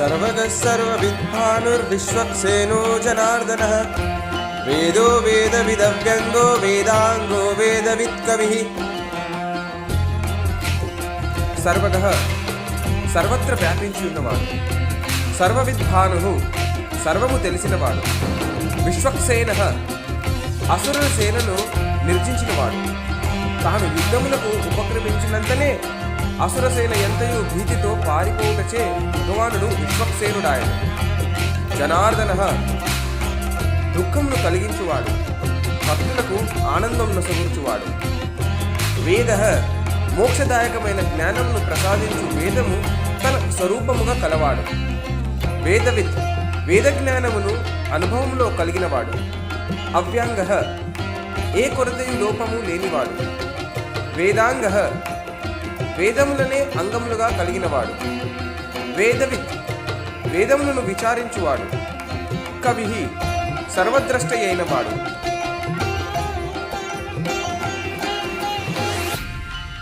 सर्वगः सर्वविद्भानुर्विश्वक्सेनो जनार्दनः वेदो वेदविदव्यङ्गो वेदाङ्गो वेदवित्कविः సర్వగః సర్వత్ర వ్యాపించి ఉన్నవాడు సర్వవిద్భాను సర్వము తెలిసినవాడు విశ్వక్సేన అసురుల సేనను నిర్జించినవాడు తాను యుద్ధములకు ఉపక్రమించినంతనే అసురసేన ఎంతయు భీతితో పారిపోవుటచే భగవానుడు విశ్వక్సేనుడాయన. జనార్దన దుఃఖమును కలిగించువాడు భక్తులకు ఆనందం నొసగూర్చువాడు వేద మోక్షదాయకమైన జ్ఞానమును ప్రసాదించు వేదము తన స్వరూపముగా కలవాడు. వేదవిత్ వేద జ్ఞానమును అనుభవంలో కలిగినవాడు. అవ్యాంగ ఏ కొరతయు లోపము లేనివాడు. వేదాంగ వేదములనే అంగములుగా కలిగినవాడు. వేదవిత్ వేదములను విచారించువాడు. కవి సర్వద్రష్ట అయినవాడు